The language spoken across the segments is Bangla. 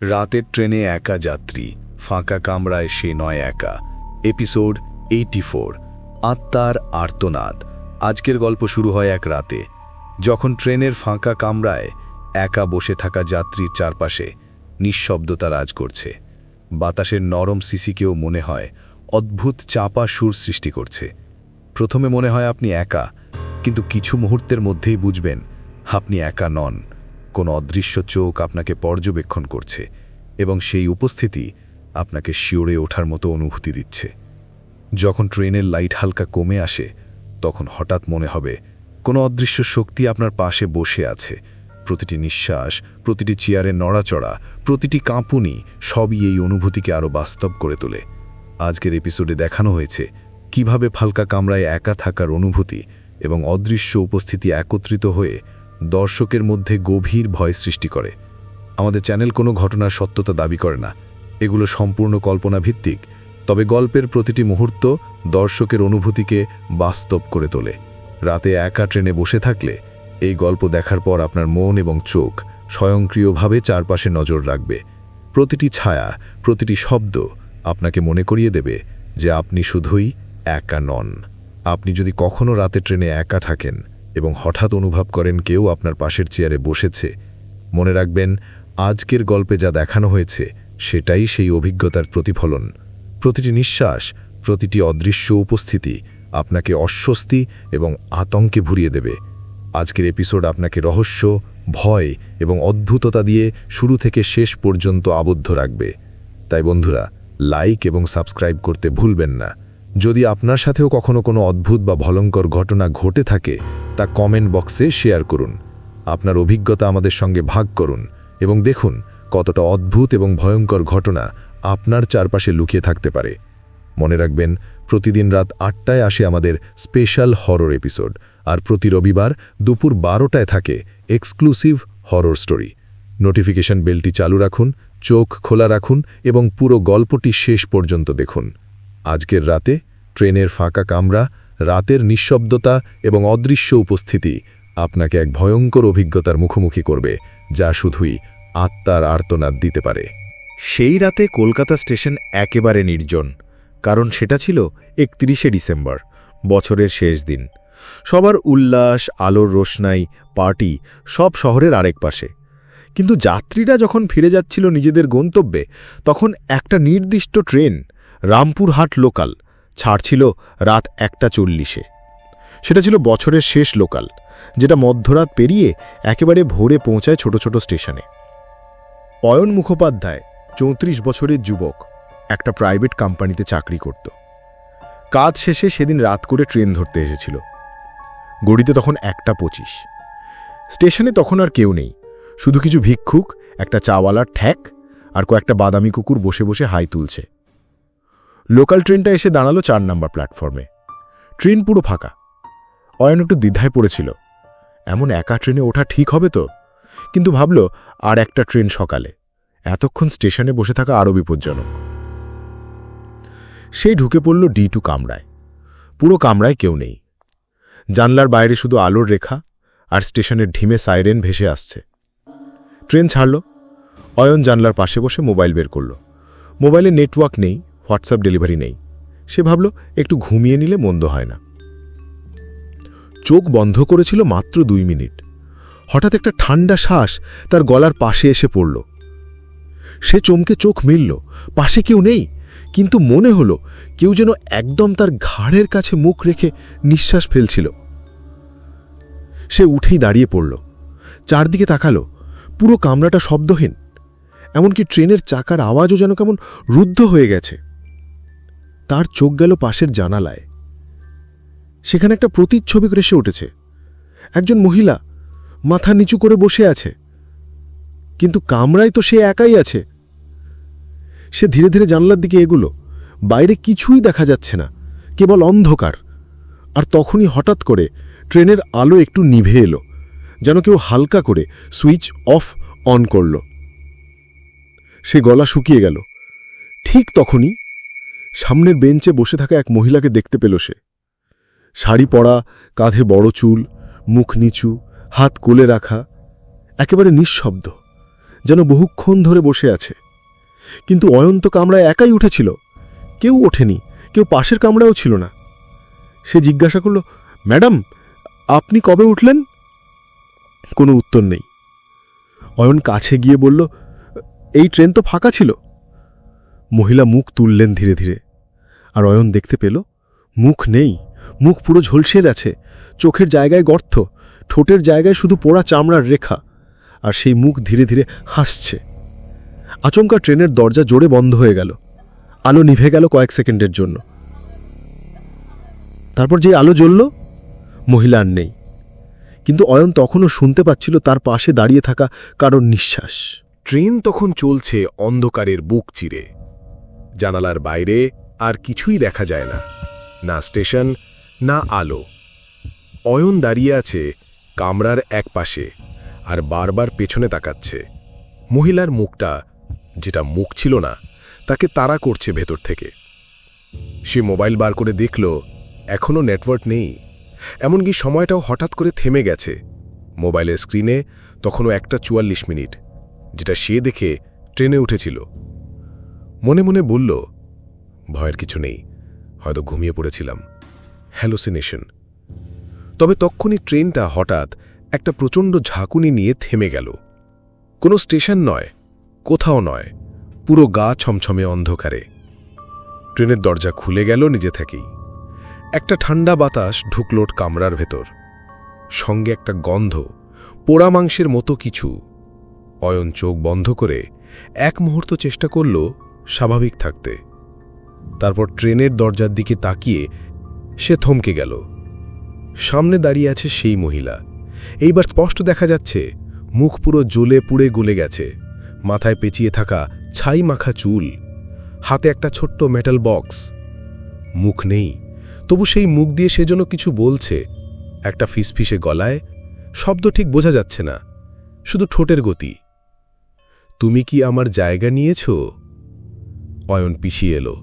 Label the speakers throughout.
Speaker 1: রাতের ট্রেনে একা যাত্রী, ফাঁকা কামরায় সে নয় একা। এপিসোড এইটি ফোর, আত্মার আর্তনাদ। আজকের গল্প শুরু হয় এক রাতে। যখন ট্রেনের ফাঁকা কামরায় একা বসে থাকা যাত্রীর চারপাশে নিঃশব্দতা রাজ করছে। বাতাসের নরম সিসিকেও মনে হয় অদ্ভুত চাপা সুর সৃষ্টি করছে। প্রথমে মনে হয় আপনি একা, কিন্তু কিছু মুহূর্তের মধ্যেই বুঝবেন আপনি একা নন। কোনো অদৃশ্য চোখ আপনাকে পর্যবেক্ষণ করছে এবং সেই উপস্থিতি আপনাকে শিওরে ওঠার মতো অনুভূতি দিচ্ছে। যখন ট্রেনের লাইট হালকা কমে আসে, তখন হঠাৎ মনে হবে, কোনো অদৃশ্য শক্তি আপনার পাশে বসে আছে। প্রতিটি নিঃশ্বাস, প্রতিটি চেয়ারে নড়াচড়া, প্রতিটি কাঁপুনি সবই এই অনুভূতিকে আরও বাস্তব করে তোলে। আজকের এপিসোডে দেখানো হয়েছে কীভাবে ফালকা কামরায় একা থাকার অনুভূতি এবং অদৃশ্য উপস্থিতি একত্রিত হয়ে দর্শকের মধ্যে গভীর ভয় সৃষ্টি করে। আমাদের চ্যানেল কোনো ঘটনার সত্যতা দাবি করে না। এগুলো সম্পূর্ণ কল্পনা ভিত্তিক তবে গল্পের প্রতিটি মুহূর্ত দর্শকের অনুভূতিকে বাস্তব করে তোলে। রাতে একা ট্রেনে বসে থাকলে এই গল্প দেখার পর আপনার মন এবং চোখ স্বয়ংক্রিয়ভাবে চারপাশে নজর রাখবে। প্রতিটি ছায়া, প্রতিটি শব্দ আপনাকে মনে করিয়ে দেবে যে আপনি শুধুই একা নন। আপনি যদি কখনো রাতে ট্রেনে একা থাকেন এবং হঠাৎ অনুভব করেন কেউ আপনার পাশের চেয়ারে বসেছে। মনে রাখবেন, আজকের গল্পে যা দেখানো হয়েছে, সেটাই সেই অভিজ্ঞতার প্রতিফলন। প্রতিটি নিঃশ্বাস, প্রতিটি অদৃশ্য উপস্থিতি আপনাকে অস্বস্তি এবং আতঙ্কে ভুরিয়ে দেবে। আজকের এপিসোড আপনাকে রহস্য, ভয় এবং অদ্ভুততা দিয়ে শুরু থেকে শেষ পর্যন্ত আবদ্ধ রাখবে। তাই বন্ধুরা, লাইক এবং সাবস্ক্রাইব করতে ভুলবেন না। যদি আপনার সাথেও কখনো কোনো অদ্ভুত বা ভয়ঙ্কর ঘটনা ঘটে থাকে, তা কমেন্ট বক্সে শেয়ার করুন। আপনার অভিজ্ঞতা আমাদের সঙ্গে ভাগ করুন এবং দেখুন কতটা অদ্ভুত এবং ভয়ঙ্কর ঘটনা আপনার চারপাশে লুকিয়ে থাকতে পারে। মনে রাখবেন, প্রতিদিন রাত আটটায় আসে আমাদের স্পেশাল হরর এপিসোড আর প্রতি রবিবার দুপুর বারোটায় থাকে এক্সক্লুসিভ হরর স্টোরি। নোটিফিকেশন বেলটি চালু রাখুন, চোখ খোলা রাখুন এবং পুরো গল্পটি শেষ পর্যন্ত দেখুন। আজকের রাতে ট্রেনের ফাঁকা কামরা, রাতের নিঃশব্দতা এবং অদৃশ্য উপস্থিতি আপনাকে এক ভয়ঙ্কর অভিজ্ঞতার মুখোমুখি করবে, যা শুধুই আত্মার আর্তনাদ দিতে পারে।
Speaker 2: সেই রাতে কলকাতা স্টেশন একেবারে নির্জন, কারণ সেটা ছিল একত্রিশে ডিসেম্বর, বছরের শেষ দিন। সবার উল্লাস, আলোর রোশনাই, পার্টি সব শহরের আরেক পাশে। কিন্তু যাত্রীরা যখন ফিরে যাচ্ছিল নিজেদের গন্তব্যে, তখন একটা নির্দিষ্ট ট্রেন রামপুরহাট লোকাল ছাড়ছিল রাত একটা চল্লিশে। সেটা ছিল বছরের শেষ লোকাল, যেটা মধ্যরাত পেরিয়ে একেবারে ভোরে পৌঁছায় ছোট ছোট স্টেশনে। অয়ন মুখোপাধ্যায়, চৌত্রিশ বছরের যুবক, একটা প্রাইভেট কোম্পানিতে চাকরি করত। কাজ শেষে সেদিন রাত করে ট্রেন ধরতে এসেছিল। গড়িতে তখন একটা পঁচিশ। স্টেশনে তখন আর কেউ নেই, শুধু কিছু ভিক্ষুক, একটা চাওয়ালার ঠ্যাক আর কয়েকটা বাদামি কুকুর বসে বসে হাই তুলছে। লোকাল ট্রেনটা এসে দাঁড়াল চার নাম্বার প্ল্যাটফর্মে। ট্রেন পুরো ফাঁকা। অয়ন একটু দ্বিধায় পড়েছিল। এমন একা ট্রেনে ওঠা ঠিক হবে তো? কিন্তু ভাবল, আর একটা ট্রেন সকালে। এতক্ষণ স্টেশনে বসে থাকা আরও বিপজ্জনক সেই ঢুকে পড়ল ডি টু কামরায়। পুরো কামরায় কেউ নেই। জানলার বাইরে শুধু আলোর রেখা আর স্টেশনের ঢিমে সাইরেন ভেসে আসছে। ট্রেন ছাড়ল। অয়ন জানলার পাশে বসে মোবাইল বের করল। মোবাইলে নেটওয়ার্ক নেই। হোয়াটসঅ্যাপ ডেলিভারি নেই। সে ভাবল, একটু ঘুমিয়ে নিলে মন্দ হয় না। চোখ বন্ধ করেছিল মাত্র দুই মিনিট। হঠাৎ একটা ঠান্ডা শ্বাস তার গলার পাশে এসে পড়ল। সে চমকে চোখ মিলল, পাশে কেউ নেই, কিন্তু মনে হলো কেউ যেন একদম তার ঘাড়ের কাছে মুখ রেখে নিঃশ্বাস ফেলছিল। সে উঠেই দাঁড়িয়ে পড়ল, চারদিকে তাকালো, পুরো কামরাটা শব্দহীন, এমনকি ট্রেনের চাকার আওয়াজও যেন কেমন রুদ্ধ হয়ে গেছে। তার চোখ গেল পাশের জানালায়। সেখানে একটা প্রতিচ্ছবি এসে উঠেছে। একজন মহিলা মাথা নিচু করে বসে আছে। কিন্তু কামরায় তো সে একাই আছে। সে ধীরে ধীরে জানলার দিকে এগুলো। বাইরে কিছুই দেখা যাচ্ছে না। কেবল অন্ধকার। আর তখনই হঠাৎ করে ট্রেনের আলো একটু নিভে এলো। যেন কেউ হালকা করে সুইচ অফ অন করল। সে গলা শুকিয়ে গেল। ঠিক তখনই সামনের বেঞ্চে বসে থাকা এক মহিলাকে দেখতে পেল সে। শাড়ি পরা, কাঁধে বড় চুল, মুখ নিচু, হাত কোলে রাখা, একেবারে নিঃশব্দ, যেন বহুক্ষণ ধরে বসে আছে। কিন্তু অয়ন্ত কামরায় একাই উঠেছিল। কেউ ওঠেনি, কেউ পাশের কামরাও ছিল না। সে জিজ্ঞাসা করল, ম্যাডাম, আপনি কবে উঠলেন? কোনো উত্তর নেই। অয়ন কাছে গিয়ে বলল, এই ট্রেন তো ফাঁকা ছিল। মহিলা মুখ তুললেন ধীরে ধীরে। আর অয়ন দেখতে পেল, মুখ নেই, মুখ পুরো ঝলসে গেছে, চোখের জায়গায় গর্ত, ঠোঁটের জায়গায় শুধু পোড়া চামড়ার রেখা, আর সেই মুখ ধীরে ধীরে হাসছে। আচমকা ট্রেনের দরজা জোরে বন্ধ হয়ে গেল। আলো নিভে গেল কয়েক সেকেন্ডের জন্য। তারপর যে আলো জ্বলল, মহিলা আর নেই। কিন্তু অয়ন তখনও শুনতে পাচ্ছিল তার পাশে দাঁড়িয়ে থাকা কারোর নিঃশ্বাস।
Speaker 3: ট্রেন তখন চলছে অন্ধকারের বুক চিরে। জানালার বাইরে আর কিছুই দেখা যায় না। না স্টেশন, না আলো। অয়ন দাঁড়িয়ে আছে কামরার এক পাশে আর বারবার পেছনে তাকাচ্ছে। মহিলার মুখটা, যেটা মুখ ছিল না, তাকে তাড়া করছে ভেতর থেকে। সে মোবাইল বার করে দেখল এখনও নেটওয়ার্ক নেই। এমনকি সময়টাও হঠাৎ করে থেমে গেছে। মোবাইলের স্ক্রিনে তখনও একটা চুয়াল্লিশ মিনিট, যেটা সে দেখে ট্রেনে উঠেছিল। মনে মনে বলল ভয়ের কিছু নেই। হয়তো ঘুমিয়ে পড়েছিলাম। হ্যালোসিনেশন তবে তক্ষুনি ট্রেনটা হঠাৎ একটা প্রচণ্ড ঝাঁকুনি নিয়ে থেমে গেল। কোনো স্টেশন নয়, কোথাও নয়, পুরো গা ছমছমে অন্ধকারে। ট্রেনের দরজা খুলে গেল নিজে থেকেই। একটা ঠান্ডা বাতাস ঢুকলোট কামরার ভেতর। সঙ্গে একটা গন্ধ, পোড়া মাংসের মতো কিছু। অয়ন চোখ বন্ধ করে এক মুহূর্ত চেষ্টা করল স্বাভাবিক থাকতে। তারপর ট্রেনের দরজার দিকে তাকিয়ে সে থমকে গেল। সামনে দাঁড়িয়ে আছে সেই মহিলা। এইবার স্পষ্ট দেখা যাচ্ছে, মুখ পুরো জ্বলে পুড়ে গলে গেছে। মাথায় পেঁচিয়ে থাকা ছাই মাখা চুল। হাতে একটা ছোট্ট মেটাল বক্স মুখ নেই। তবু সেই মুখ দিয়ে সে যেন কিছু বলছে। একটা ফিসফিসে গলায়, শব্দ ঠিক বোঝা যাচ্ছে না। শুধু ঠোঁটের গতি। তুমি কি আমার জায়গা নিয়েছ? অয়ন পিছিয়ে এলো।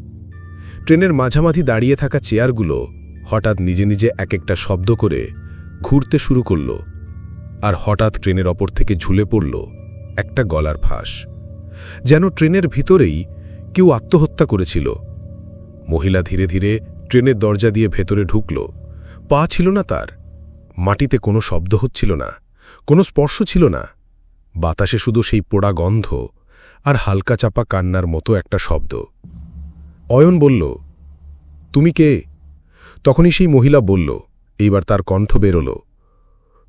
Speaker 3: ট্রেনের মাঝামাঝি দাঁড়িয়ে থাকা চেয়ারগুলো হঠাৎ নিজে নিজে এক একটা শব্দ করে ঘুরতে শুরু করল আর হঠাৎ ট্রেনের ওপর থেকে ঝুলে পড়ল একটা গলার ফাঁস। যেন ট্রেনের ভিতরেই কেউ আত্মহত্যা করেছিল। মহিলা ধীরে ধীরে ট্রেনের দরজা দিয়ে ভেতরে ঢুকল। পা ছিল না তার। মাটিতে কোনো শব্দ হচ্ছিল না, কোনো স্পর্শ ছিল না। বাতাসে শুধু সেই পোড়া গন্ধ আর হালকা চাপা কান্নার মতো একটা শব্দ। অয়ন বলল, তুমি কে? তখনই সেই মহিলা বলল, এইবার তার কণ্ঠ বেরোল।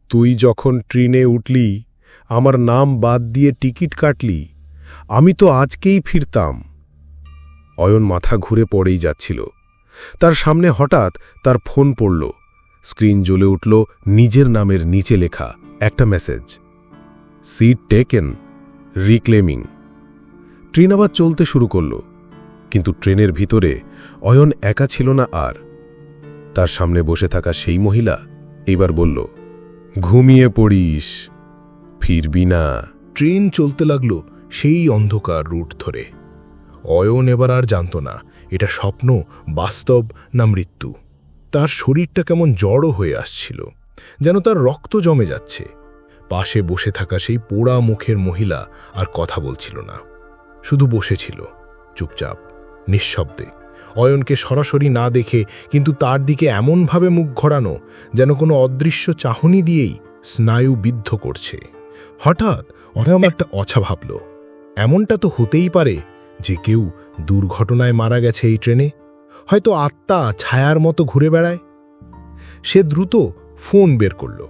Speaker 3: তুই যখন ট্রেনে উঠলি, আমার নাম বাদ দিয়ে টিকিট কাটলি, আমি তো আজকেই ফিরতাম। অয়ন মাথা ঘুরে পড়েই যাচ্ছিল। তার সামনে হঠাৎ তার ফোন পড়ল। স্ক্রিন জ্বলে উঠল নিজের নামের নিচে লেখা একটা message. Seat taken, reclaiming. Train আবার চলতে শুরু করল। কিন্তু ট্রেনের ভিতরে অয়ন একা ছিল না আর। তার সামনে বসে থাকা সেই মহিলা এইবার বলল, ঘুমিয়ে পড়িস, ফিরবি না।
Speaker 4: ট্রেন চলতে লাগল সেই অন্ধকার রুট ধরে। অয়ন এবার আর জানত না, এটা স্বপ্ন, বাস্তব না মৃত্যু। তার শরীরটা কেমন জড়ো হয়ে আসছিল, যেন তার রক্ত জমে যাচ্ছে। পাশে বসে থাকা সেই পোড়া মুখের মহিলা আর কথা বলছিল না, শুধু বসেছিল চুপচাপ। নিঃশব্দে। অয়নকে সরাসরি না দেখে কিন্তু তার দিকে এমনভাবে মুখ ঘোরানো যেন কোনো অদৃশ্য চাহনি দিয়েই স্নায়ু বিদ্ধ করছে। হঠাৎ অরাম একটা অছা ভাবল। এমনটা তো হতেই পারে যে কেউ দুর্ঘটনায় মারা গেছে এই ট্রেনে। হয়তো আত্মা ছায়ার মতো ঘুরে বেড়ায়। সে দ্রুত ফোন বের করল।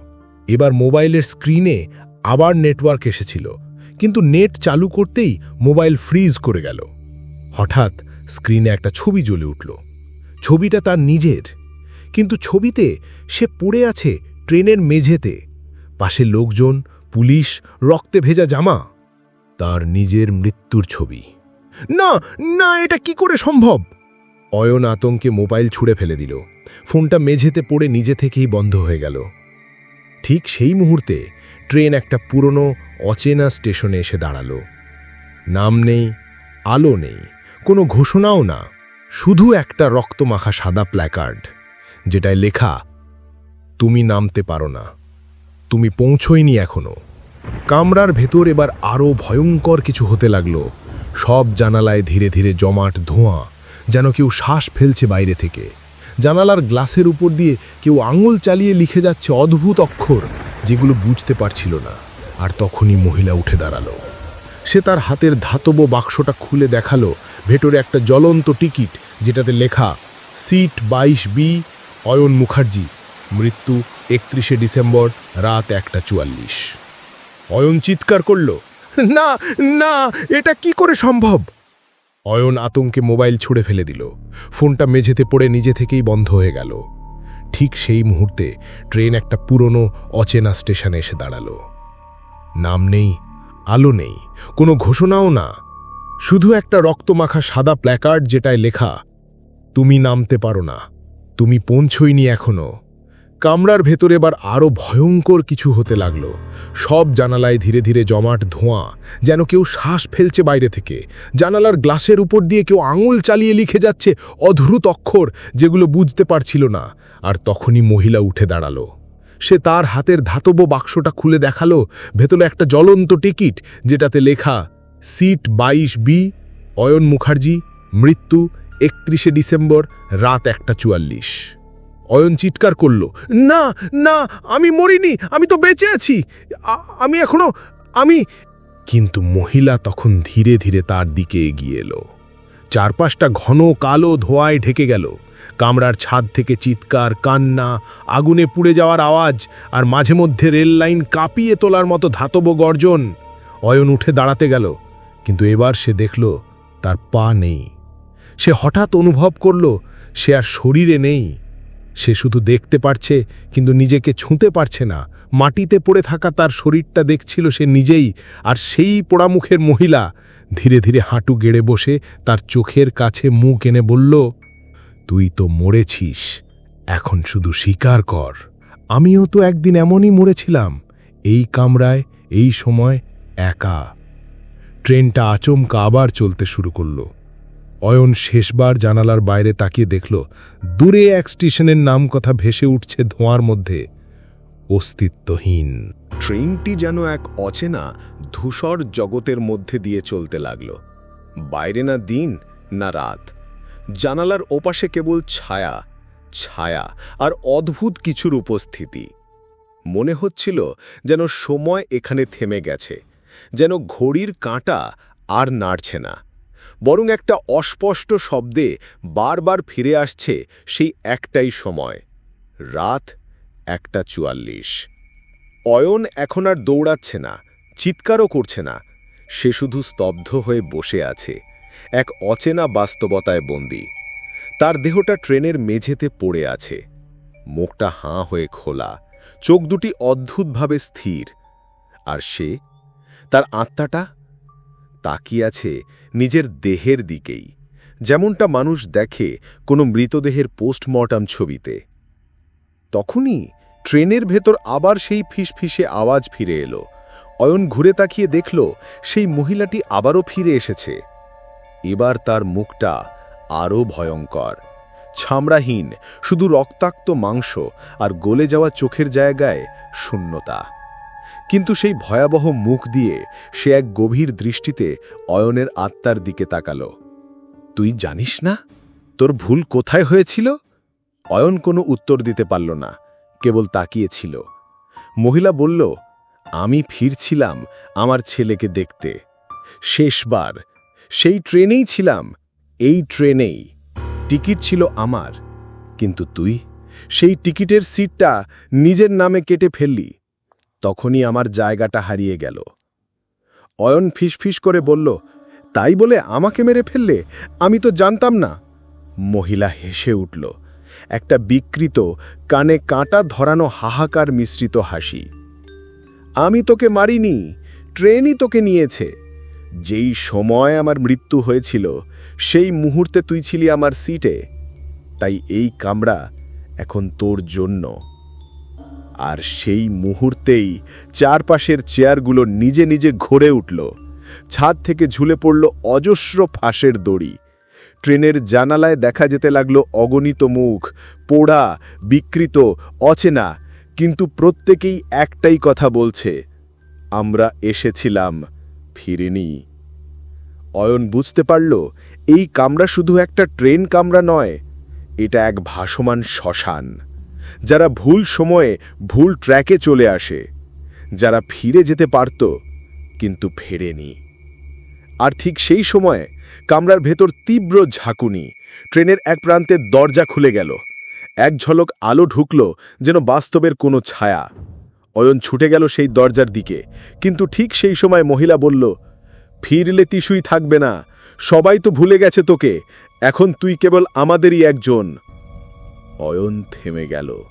Speaker 4: এবার মোবাইলের স্ক্রিনে আবার নেটওয়ার্ক এসেছিল। কিন্তু নেট চালু করতেই মোবাইল ফ্রিজ করে গেল। হঠাৎ স্ক্রিনে একটা ছবি জ্বলে উঠল। ছবিটা তার নিজের। কিন্তু ছবিতে সে পড়ে আছে ট্রেনের মেঝেতে। পাশে লোকজন, পুলিশ, রক্তে ভেজা জামা। তার নিজের মৃত্যুর ছবি। না না, এটা কি করে সম্ভব? অয়ন আতঙ্কে মোবাইল ছুঁড়ে ফেলে দিল। ফোনটা মেঝেতে পড়ে নিজে থেকেই বন্ধ হয়ে গেল। ঠিক সেই মুহূর্তে ট্রেন একটা পুরনো, অচেনা স্টেশনে এসে দাঁড়াল। নাম নেই, আলো নেই। কোনো ঘোষণাও না, শুধু একটা রক্তমাখা সাদা প্ল্যাকার্ড, যেটায় লেখা, তুমি নামতে পারো না, তুমি পৌঁছইনি এখনও। কামরার ভেতর এবার আরও ভয়ঙ্কর কিছু হতে লাগল। সব জানালায় ধীরে ধীরে জমাট ধোঁয়া, যেন কেউ শ্বাস ফেলছে বাইরে থেকে। জানালার গ্লাসের উপর দিয়ে কেউ আঙুল চালিয়ে লিখে যাচ্ছে অদ্ভুত অক্ষর, যেগুলো বুঝতে পারছিল না, আর তখনই মহিলা উঠে দাঁড়াল। সে তার হাতের ধাতব বাক্সটা খুলে দেখাল ভেতরে একটা জ্বলন্ত টিকিট, যেটাতে লেখা, সিট বাইশ বি, অয়ন মুখার্জি, মৃত্যু একত্রিশে ডিসেম্বর, রাত একটা চুয়াল্লিশ অয়ন চিৎকার করল, না না, এটা কি করে সম্ভব অয়ন আতঙ্কে মোবাইল ছুঁড়ে ফেলে দিল। ফোনটা মেঝেতে পড়ে নিজে থেকেই বন্ধ হয়ে গেল। ঠিক সেই মুহূর্তে ট্রেন একটা পুরনো অচেনা স্টেশনে এসে দাঁড়াল। নাম নেই, আলো নেই, কোনো ঘোষণাও না। শুধু একটা রক্তমাখা সাদা প্ল্যাকার্ড যেটায় লেখা, তুমি নামতে পারো না, তুমি পৌঁছইনি এখনও। কামরার ভেতরে এবার আরও ভয়ঙ্কর কিছু হতে লাগল। সব জানালায় ধীরে ধীরে জমাট ধোঁয়া, যেন কেউ শ্বাস ফেলছে বাইরে থেকে। জানালার গ্লাসের উপর দিয়ে কেউ আঙুল চালিয়ে লিখে যাচ্ছে অদ্ভুত অক্ষর যেগুলো বুঝতে পারছিল না, আর তখনই মহিলা উঠে দাঁড়াল। সে তার হাতের ধাতব বাক্সটা খুলে দেখাল, ভেতরে একটা জ্বলন্ত টিকিট, যেটাতে লেখা সিট বাইশ বি, অয়ন মুখার্জি, মৃত্যু একত্রিশে ডিসেম্বর, রাত একটা চুয়াল্লিশ। অয়ন চিৎকার করল, না না, আমি মরিনি, আমি তো বেঁচে আছি আমি এখনও, আমি কিন্তু মহিলা তখন ধীরে ধীরে তার দিকে এগিয়ে এলো। চারপাশটা ঘন কালো ধোঁয়ায় ঢেকে গেল। কামরার ছাদ থেকে চিৎকার, কান্না, আগুনে পুড়ে যাওয়ার আওয়াজ, আর মাঝে মধ্যে রেল লাইন কাঁপিয়ে তোলার মতো ধাতব গর্জন। অয়ন উঠে দাঁড়াতে গেল। কিন্তু এবার সে দেখল তার পা নেই। সে হঠাৎ অনুভব করল সে আর শরীরে নেই। সে শুধু দেখতে পারছে, কিন্তু নিজেকে ছুঁতে পারছে না। মাটিতে পড়ে থাকা তার শরীরটা দেখছিল সে নিজেই, আর সেই পোড়ামুখের মহিলা। ধীরে ধীরে হাঁটু গেড়ে বসে তার চোখের কাছে মুখ এনে বলল, তুই তো মরেছিস, এখন শুধু স্বীকার কর। আমিও তো একদিন এমনই মরেছিলাম। এই কামরায়, এই সময় একা। ট্রেনটা আচমকা আবার চলতে শুরু করল। অয়ন শেষবার জানালার বাইরে তাকিয়ে দেখল, দূরে এক স্টেশনের নাম কথা ভেসে উঠছে ধোঁয়ার মধ্যে। অস্তিত্বহীন।
Speaker 3: ট্রেনটি যেন এক অচেনা, ধূসর জগতের মধ্যে দিয়ে চলতে লাগল। বাইরে না দিন, না রাত। জানালার ওপাশে কেবল ছায়া ছায়া আর অদ্ভুত কিছুর উপস্থিতি। মনে হচ্ছিল যেন সময় এখানে থেমে গেছে। যেন ঘড়ির কাঁটা আর নাড়ছে না। বরং একটা অস্পষ্ট শব্দে বারবার ফিরে আসছে সেই একটাই সময়, রাত একটা চুয়াল্লিশ। অয়ন এখন আর দৌড়াচ্ছে না, চিৎকারও করছে না, সে শুধু স্তব্ধ হয়ে বসে আছে, এক অচেনা বাস্তবতায় বন্দি। তার দেহটা ট্রেনের মেঝেতে পড়ে আছে, মুখটা হাঁ হয়ে খোলা, চোখ দুটি অদ্ভুতভাবে স্থির, আর সে তার আত্মাটা তাকিয়ে আছে নিজের দেহের দিকেই। যেমনটা মানুষ দেখে কোনো মৃতদেহের পোস্টমর্টম ছবিতে। তখনই ট্রেনের ভেতর আবার সেই ফিসফিসে আওয়াজ ফিরে এলো। অয়ন ঘুরে তাকিয়ে দেখল, সেই মহিলাটি আবারও ফিরে এসেছে। এবার তার মুখটা আরও ভয়ঙ্কর। ছামড়াহীন, শুধু রক্তাক্ত মাংস আর গলে যাওয়া চোখের জায়গায় শূন্যতা। কিন্তু সেই ভয়াবহ মুখ দিয়ে সে এক গভীর দৃষ্টিতে অয়নের আত্মার দিকে তাকাল। তুই জানিস না? তোর ভুল কোথায় হয়েছিল? অয়ন কোনো উত্তর দিতে পারল না, কেবল তাকিয়েছিল। মহিলা বলল, আমি ফিরছিলাম আমার ছেলেকে দেখতে। শেষবার। সেই ট্রেনেই ছিলাম। এই ট্রেনেই। টিকিট ছিল আমার। কিন্তু তুই? সেই টিকিটের সিটটা নিজের নামে কেটে ফেললি। তখনই আমার জায়গাটা হারিয়ে গেল। অয়ন ফিসফিস করে বলল, তাই বলে আমাকে মেরে ফেললে? আমি তো জানতাম না। মহিলা হেসে উঠল। একটা বিকৃত, কানে কাঁটা ধরানো হাহাকার মিশ্রিত হাসি। আমি তোকে মারিনি, ট্রেনই তোকে নিয়েছে। যেই সময় আমার মৃত্যু হয়েছিল, সেই মুহূর্তে তুই ছিলি আমার সিটে। তাই এই কামরা এখন তোর জন্য। আর সেই মুহূর্তেই চারপাশের চেয়ারগুলো নিজে নিজে ঘরে উঠল। ছাদ থেকে ঝুলে পড়ল অজস্র ফাঁসের দড়ি। ট্রেনের জানালায় দেখা যেতে লাগল অগণিত মুখ, পোড়া, বিকৃত, অচেনা, কিন্তু প্রত্যেকেই একটাই কথা বলছে,
Speaker 2: আমরা এসেছিলাম, ফিরিনি। অয়ন বুঝতে পারল, এই কামরা শুধু একটা ট্রেন কামরা নয়, এটা এক ভাসমান শ্মশান। যারা ভুল সময়ে ভুল ট্র্যাকে চলে আসে, যারা ফিরে যেতে পারত, কিন্তু ফেরেনি। আর ঠিক সেই সময়ে কামরার ভেতর তীব্র ঝাঁকুনি, ট্রেনের এক প্রান্তের দরজা খুলে গেল। এক ঝলক আলো ঢুকল যেন বাস্তবের কোনো ছায়া। অয়ন ছুটে গেল সেই দরজার দিকে, কিন্তু ঠিক সেই সময় মহিলা বলল, ফিরলে তিসুই থাকবে না, সবাই তো ভুলে গেছে তোকে, এখন তুই কেবল আমাদেরই একজন। অয়ন থেমে গেল।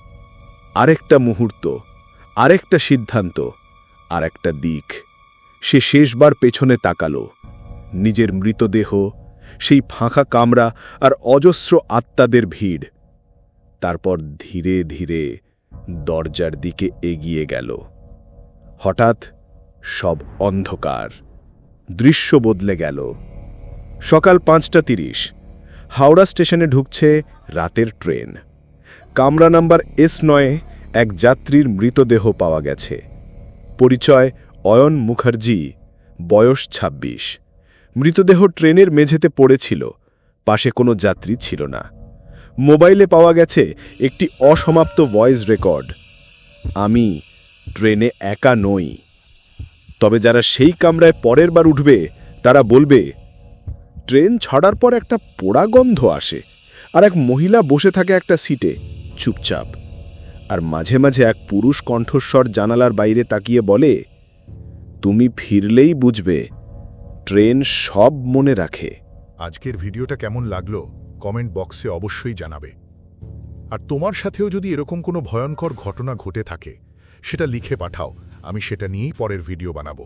Speaker 2: আরেকটা মুহূর্ত, আরেকটা সিদ্ধান্ত আর একটা দিক। সে শেষবার পেছনে তাকালো। নিজের মৃতদেহ, সেই ফাঁকা কামরা আর অজস্র আত্মাদের ভিড়। তারপর ধীরে ধীরে দরজার দিকে এগিয়ে গেল। হঠাৎ সব অন্ধকার। দৃশ্য বদলে গেল। সকাল পাঁচটা তিরিশ। হাওড়া স্টেশনে ঢুকছে রাতের ট্রেন। কামরা নাম্বার এস নয়ে এক যাত্রীর মৃতদেহ পাওয়া গেছে। পরিচয়, অয়ন মুখার্জি, বয়স ২৬ মৃতদেহ ট্রেনের মেঝেতে পড়েছিল, পাশে কোনো যাত্রী ছিল না। মোবাইলে পাওয়া গেছে একটি অসমাপ্ত ভয়েস রেকর্ড, আমি ট্রেনে একা নই। তবে যারা সেই কামরায় পরের বার উঠবে, তারা বলবে, ট্রেন ছাড়ার পর একটা পোড়া গন্ধ আসে। আর এক মহিলা বসে থাকে একটা সিটে। চুপচাপ। আর মাঝে মাঝে এক পুরুষ কণ্ঠস্বর জানালার বাইরে তাকিয়ে বলে, তুমি ফিরলেই বুঝবে, ট্রেন সব মনে রাখে।
Speaker 4: আজকের ভিডিওটা কেমন লাগল, কমেন্ট বক্সে অবশ্যই জানাবে। আর তোমার সাথেও যদি এরকম কোনো ভয়ঙ্কর ঘটনা ঘটে থাকে, সেটা লিখে পাঠাও, আমি সেটা নিয়েই পরের ভিডিও বানাবো।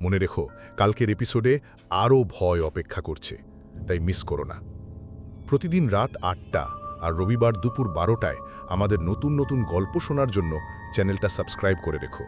Speaker 4: মনে রেখো, কালকের এপিসোডে আরও ভয় অপেক্ষা করছে, তাই মিস করো না। প্রতিদিন রাত আটটা আর রবিবার দুপুর বারোটায় আমাদের নতুন নতুন গল্প শোনার জন্য চ্যানেলটা সাবস্ক্রাইব করে রেখো।